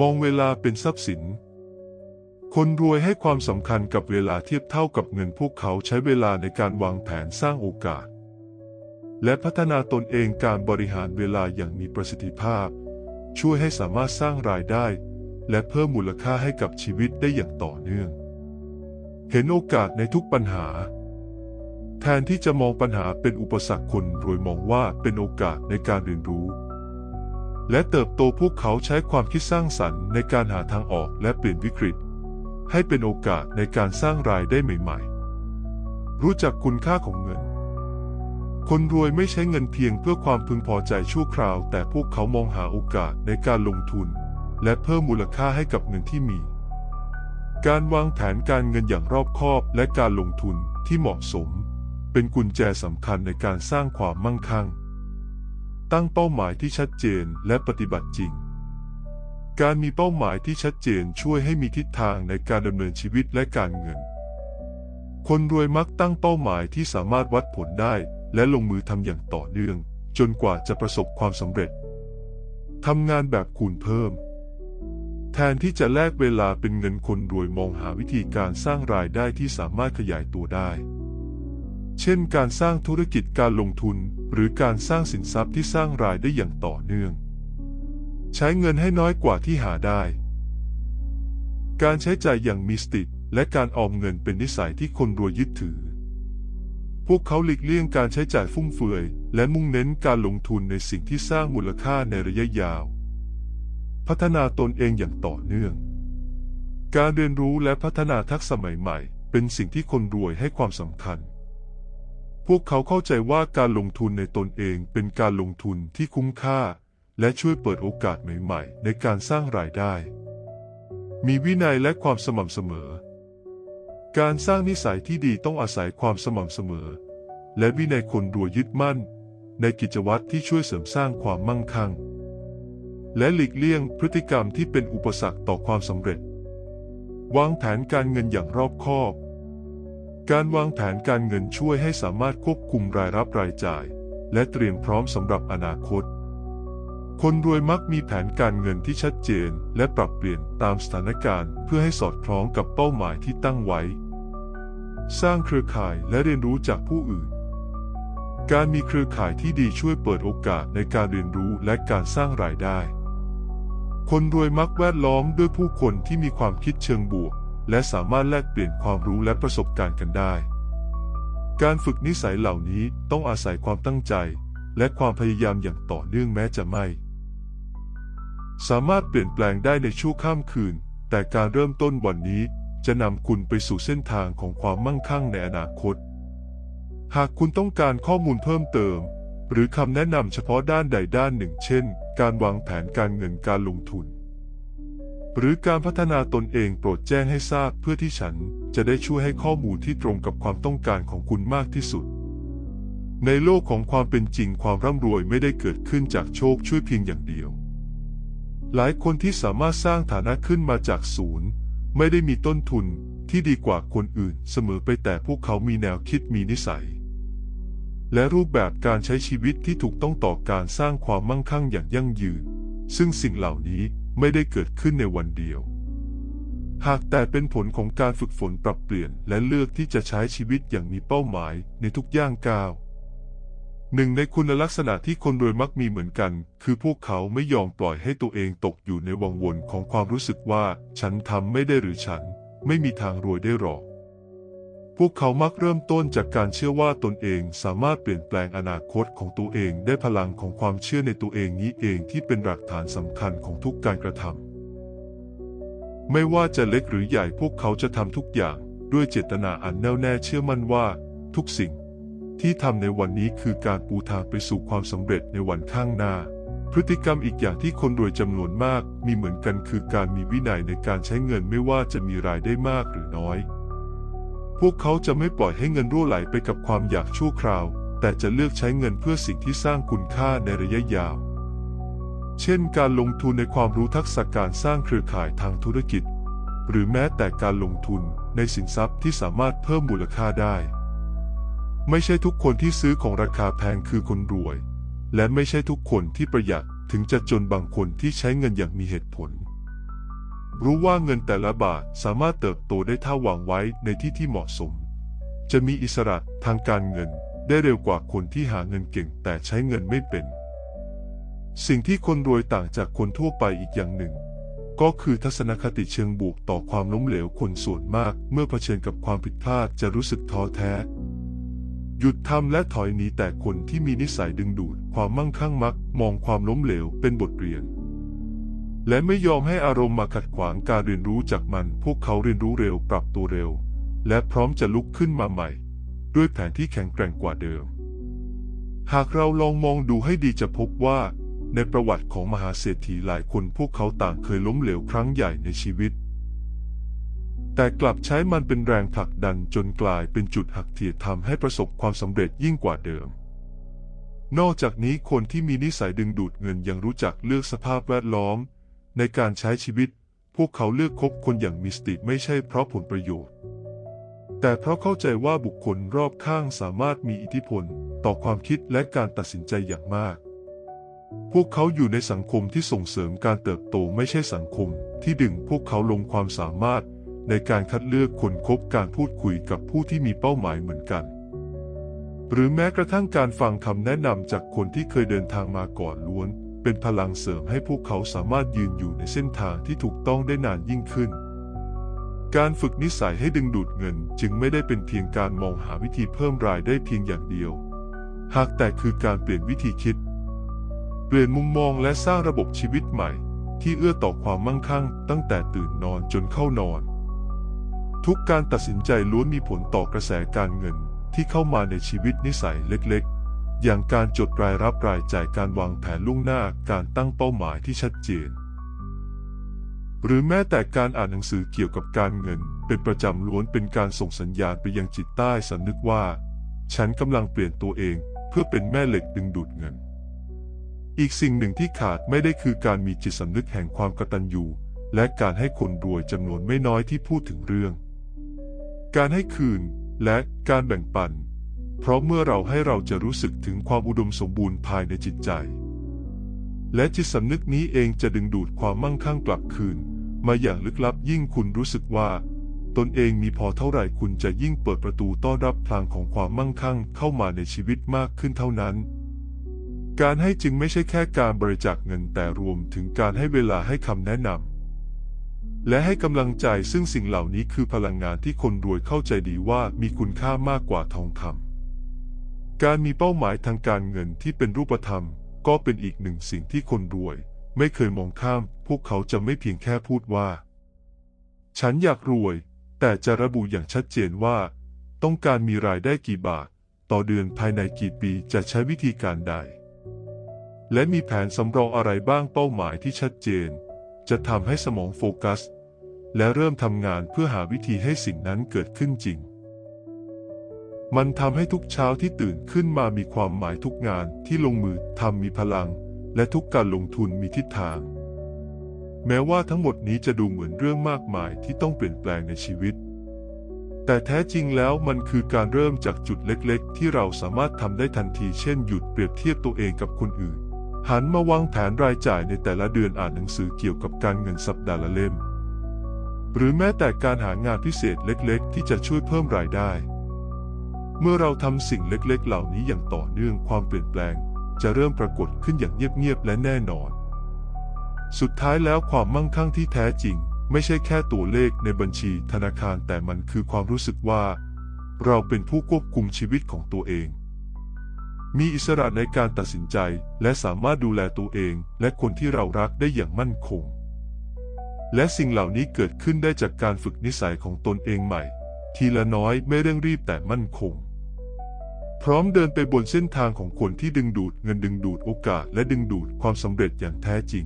มองเวลาเป็นทรัพย์สิน คนรวยให้ความสำคัญกับเวลาเทียบเท่ากับเงินพวกเขาใช้เวลาในการวางแผนสร้างโอกาส และพัฒนาตนเองการบริหารเวลาอย่างมีประสิทธิภาพ ช่วยให้สามารถสร้างรายได้ และเพิ่มมูลค่าให้กับชีวิตได้อย่างต่อเนื่อง เห็นโอกาสในทุกปัญหา แทนที่จะมองปัญหาเป็นอุปสรรคคนรวยมองว่าเป็นโอกาสในการเรียนรู้ และเติบโตพวกเขาใช้ความคิดสร้างสรรค์ในการหาทางออกและเปลี่ยนวิกฤต ให้เป็นโอกาสในการสร้างรายได้ใหม่ๆ รู้จักคุณค่าของเงิน คนรวยไม่ใช้เงินเพียงเพื่อความพึงพอใจชั่วคราว แต่พวกเขามองหาโอกาสในการลงทุน และเพิ่มมูลค่าให้กับเงินที่มี การวางแผนการเงินอย่างรอบคอบและการลงทุนที่เหมาะสม เป็นกุญแจสำคัญในการสร้างความมั่งคั่ง ตั้งเป้าหมายที่ชัดเจนและปฏิบัติจริง การมีเป้าหมายที่ชัดเจนช่วยให้มีทิศทางในการดำเนินชีวิตและการเงิน คนรวยมักตั้งเป้าหมายที่สามารถวัดผลได้และลงมือทำอย่างต่อเนื่อง จนกว่าจะประสบความสำเร็จทำงานแบบคูณเพิ่ม แทนที่จะแลกเวลาเป็นเงินคนรวยมองหาวิธีการสร้างรายได้ที่สามารถขยายตัวได้ เช่นการสร้างธุรกิจการลงทุน หรือการสร้างสินทรัพย์ที่สร้างรายได้อย่างต่อเนื่อง ใช้เงินให้น้อยกว่าที่หาได้ การใช้จ่ายอย่างมีสติและการออมเงินเป็นนิสัยที่คนรวยยึดถือ พวกเขาหลีกเลี่ยงการใช้จ่ายฟุ่มเฟือย และมุ่งเน้นการลงทุนในสิ่งที่สร้างมูลค่าในระยะยาว พัฒนาตนเองอย่างต่อเนื่อง การเรียนรู้และพัฒนาทักษะใหม่ๆ เป็นสิ่งที่คนรวยให้ความสำคัญ พวกเขาเข้าใจว่าการลงทุนในตนเองเป็นการลงทุนที่คุ้มค่า และช่วยเปิดโอกาสใหม่ๆ ในการสร้างรายได้ มีวินัยและความสม่ำเสมอ การสร้างนิสัยที่ดีต้องอาศัยความสม่ำเสมอ และวินัยคนรวยยึดมั่น ในกิจวัตรที่ช่วยเสริมสร้างความมั่งคั่ง และหลีกเลี่ยงพฤติกรรมที่เป็นอุปสรรคต่อความสำเร็จ วางแผนการเงินอย่างรอบคอบ การวางแผนการเงินช่วยให้สามารถควบคุมรายรับรายจ่าย และเตรียมพร้อมสำหรับอนาคต คนรวยมักมีแผนการเงินที่ชัดเจน และปรับเปลี่ยนตามสถานการณ์ เพื่อให้สอดคล้องกับเป้าหมายที่ตั้งไว้ สร้างเครือข่ายและเรียนรู้จากผู้อื่น การมีเครือข่ายที่ดีช่วยเปิดโอกาสในการเรียนรู้และการสร้างรายได้ คนรวยมักแวดล้อมด้วยผู้คนที่มีความคิดเชิงบวก และสามารถแลกเปลี่ยนความรู้และประสบการณ์กันได้ การฝึกนิสัยเหล่านี้ต้องอาศัยความตั้งใจ และความพยายามอย่างต่อเนื่องแม้จะไม่ สามารถเปลี่ยนแปลงได้ในชั่วข้ามคืน แต่การเริ่มต้นวันนี้จะนำคุณไปสู่เส้นทางของความมั่งคั่งในอนาคต หากคุณต้องการข้อมูลเพิ่มเติม หรือคำแนะนำเฉพาะด้านใดด้านหนึ่ง เช่น การวางแผนการเงินการลงทุน หรือการพัฒนาตนเองโปรดแจ้งให้ทราบเพื่อที่ฉันจะได้ช่วยให้ข้อมูลที่ตรงกับความต้องการของคุณมากที่สุด ในโลกของความเป็นจริงความร่ำรวยไม่ได้เกิดขึ้นจากโชคช่วยเพียงอย่างเดียว หลายคนที่สามารถสร้างฐานะขึ้นมาจากศูนย์ ไม่ได้มีต้นทุนที่ดีกว่าคนอื่นเสมอไปแต่พวกเขามีแนวคิดมีนิสัย และรูปแบบการใช้ชีวิตที่ถูกต้องต่อการสร้างความมั่งคั่งอย่างยั่งยืน ซึ่งสิ่งเหล่านี้ ไม่ได้เกิดขึ้นในวันเดียว หากแต่เป็นผลของการฝึกฝนปรับเปลี่ยนและเลือกที่จะใช้ชีวิตอย่างมีเป้าหมายในทุกย่างก้าวหนึ่งในคุณลักษณะที่คนรวยมักมีเหมือนกัน คือพวกเขาไม่ยอมปล่อยให้ตัวเองตกอยู่ในวังวนของความรู้สึกว่า ฉันทำไม่ได้หรือฉัน ไม่มีทางรวยได้หรอก พวกเขามักเริ่มต้นจากการเชื่อว่าตนเองสามารถเปลี่ยนแปลงอนาคตของตัวเองได้พลังของความเชื่อในตัวเองนี้เองที่เป็นหลักฐานสำคัญของทุกการกระทำไม่ว่าจะเล็กหรือใหญ่พวกเขาจะทำทุกอย่างด้วยเจตนาอันแน่วแน่เชื่อมั่นว่า ทุกสิ่งที่ทำในวันนี้คือการปูทางไปสู่ความสำเร็จในวันข้างหน้า พฤติกรรมอีกอย่างที่คนรวยจำนวนมากมีเหมือนกันคือการมีวินัยในการใช้เงินไม่ว่าจะมีรายได้มากหรือน้อย พวกเขาจะไม่ปล่อยให้เงินรั่วไหลไปกับความอยากชั่วคราว แต่จะเลือกใช้เงินเพื่อสิ่งที่สร้างคุณค่าในระยะยาว เช่น การลงทุนในความรู้ทักษะการสร้างเครือข่ายทางธุรกิจ หรือแม้แต่การลงทุนในสินทรัพย์ที่สามารถเพิ่มมูลค่าได้ ไม่ใช่ทุกคนที่ซื้อของราคาแพงคือคนรวย และไม่ใช่ทุกคนที่ประหยัดถึงจะจนบางคนที่ใช้เงินอย่างมีเหตุผล รู้ว่าเงินแต่ละบาทสามารถเติบโตได้ถ้าวางไว้ในที่ที่เหมาะสม จะมีอิสระทางการเงินได้เร็วกว่าคนที่หาเงินเก่งแต่ใช้เงินไม่เป็น สิ่งที่คนรวยต่างจากคนทั่วไปอีกอย่างหนึ่ง ก็คือทัศนคติเชิงบวกต่อความล้มเหลวคนส่วนมาก เมื่อเผชิญกับความผิดพลาดจะรู้สึกท้อแท้ หยุดทำและถอยหนีแต่คนที่มีนิสัยดึงดูด ความมั่งคั่งมัก มองความล้มเหลวเป็นบทเรียน และไม่ยอมให้อารมณ์มาขัดขวางการเรียนรู้จากมัน พวกเขาเรียนรู้เร็วปรับตัวเร็ว และพร้อมจะลุกขึ้นมาใหม่ ด้วยแผนที่แข็งแกร่งกว่าเดิม หากเราลองมองดูให้ดีจะพบว่า ในประวัติของมหาเศรษฐีหลายคนพวกเขาต่างเคยล้มเหลวครั้งใหญ่ในชีวิต แต่กลับใช้มันเป็นแรงผลักดันจนกลายเป็นจุดหักเหทำให้ประสบความสำเร็จยิ่งกว่าเดิมนอกจากนี้คนที่มีนิสัยดึงดูดเงินยังรู้จักเลือกสภาพแวดล้อม ในการใช้ชีวิต พวกเขาเลือกคบคนอย่างมีสติไม่ใช่เพราะผลประโยชน์ แต่เพราะเข้าใจว่าบุคคลรอบข้างสามารถมีอิทธิพล ต่อความคิดและการตัดสินใจอย่างมาก พวกเขาอยู่ในสังคมที่ส่งเสริมการเติบโตไม่ใช่สังคม ที่ดึงพวกเขาลงความสามารถ ในการคัดเลือกคนคบการพูดคุยกับผู้ที่มีเป้าหมายเหมือนกันหรือแม้กระทั่งการฟังคำแนะนำจากคนที่เคยเดินทางมาก่อนล้วน เป็นพลังเสริมให้พวกเขาสามารถยืนอยู่ในเส้นทางที่ถูกต้องได้นานยิ่งขึ้น การฝึกนิสัยให้ดึงดูดเงินจึงไม่ได้เป็นเพียงการมองหาวิธีเพิ่มรายได้เพียงอย่างเดียว หากแต่คือการเปลี่ยนวิธีคิด เปลี่ยนมุมมองและสร้างระบบชีวิตใหม่ ที่เอื้อต่อความมั่งคั่ง ตั้งแต่ตื่นนอนจนเข้านอน ทุกการตัดสินใจล้วนมีผลต่อกระแสการเงินที่เข้ามาในชีวิตนิสัยเล็ก อย่างการจดรายรับรายจ่ายการวางแผนล่วงหน้าการตั้งเป้าหมายที่ชัดเจน หรือแม้แต่การอ่านหนังสือเกี่ยวกับการเงิน เป็นประจำล้วนเป็นการส่งสัญญาณไปยังจิตใต้สำนึกว่า ฉันกำลังเปลี่ยนตัวเองเพื่อเป็นแม่เหล็กดึงดูดเงิน อีกสิ่งหนึ่งที่ขาดไม่ได้คือการมีจิตสำนึกแห่งความกตัญญูและการให้คนรวยจำนวนไม่น้อยที่พูดถึงเรื่อง การให้คืนและการแบ่งปัน เพราะเมื่อเราให้เราจะรู้สึกถึงความอุดมสมบูรณ์ภายในจิตใจ และจิตสำนึกนี้เองจะดึงดูดความมั่งคั่งกลับคืน มาอย่างลึกลับยิ่งคุณรู้สึกว่า ตนเองมีพอเท่าไหร่คุณจะยิ่งเปิดประตูต้อนรับพลังของความมั่งคั่งเข้ามาในชีวิตมากขึ้นเท่านั้นการให้จึงไม่ใช่แค่การบริจาคเงินแต่รวมถึงการให้เวลาให้คำแนะนำและให้กำลังใจซึ่งสิ่งเหล่านี้คือพลังงานที่คนรวยเข้าใจดีว่ามีคุณค่ามากกว่าทองคำ การมีเป้าหมายทางการเงินที่เป็นรูปธรรม ก็เป็นอีกหนึ่งสิ่งที่คนรวย ไม่เคยมองข้าม พวกเขาจะไม่เพียงแค่พูดว่า ฉันอยากรวย แต่จะระบุอย่างชัดเจนว่า ต้องการมีรายได้กี่บาท ต่อเดือนภายในกี่ปีจะใช้วิธีการใด และมีแผนสำรองอะไรบ้างเป้าหมายที่ชัดเจน จะทำให้สมองโฟกัส และเริ่มทำงานเพื่อหาวิธีให้สิ่งนั้นเกิดขึ้นจริง มันทำให้ทุกเช้าที่ตื่นขึ้นมามีความหมายทุกงานที่ลงมือทำมีพลัง และทุกการลงทุนมีทิศทาง แม้ว่าทั้งหมดนี้จะดูเหมือนเรื่องมากมายที่ต้องเปลี่ยนแปลงในชีวิต แต่แท้จริงแล้วมันคือการเริ่มจากจุดเล็กๆ ที่เราสามารถทำได้ทันทีเช่นหยุดเปรียบเทียบตัวเองกับคนอื่น หันมาวางแผนรายจ่ายในแต่ละเดือนอ่านหนังสือเกี่ยวกับการเงินสัปดาห์ละเล่ม หรือแม้แต่การหางานพิเศษเล็กๆ ที่จะช่วยเพิ่มรายได้ เมื่อเราทำสิ่งเล็กๆ เหล่านี้อย่างต่อเนื่องความเปลี่ยนแปลง จะเริ่มปรากฏขึ้นอย่างเงียบๆ และแน่นอน สุดท้ายแล้วความมั่งคั่งที่แท้จริง ไม่ใช่แค่ตัวเลขในบัญชีธนาคารแต่มันคือความรู้สึกว่า เราเป็นผู้ควบคุมชีวิตของตัวเอง มีอิสระในการตัดสินใจและสามารถดูแลตัวเอง และคนที่เรารักได้อย่างมั่นคง และสิ่งเหล่านี้เกิดขึ้นได้จากการฝึกนิสัยของตนเองใหม่ ทีละน้อยไม่เร่งรีบแต่มั่นคง พร้อมเดินไปบนเส้นทางของคนที่ดึงดูดเงินดึงดูดโอกาสและดึงดูดความสำเร็จอย่างแท้จริง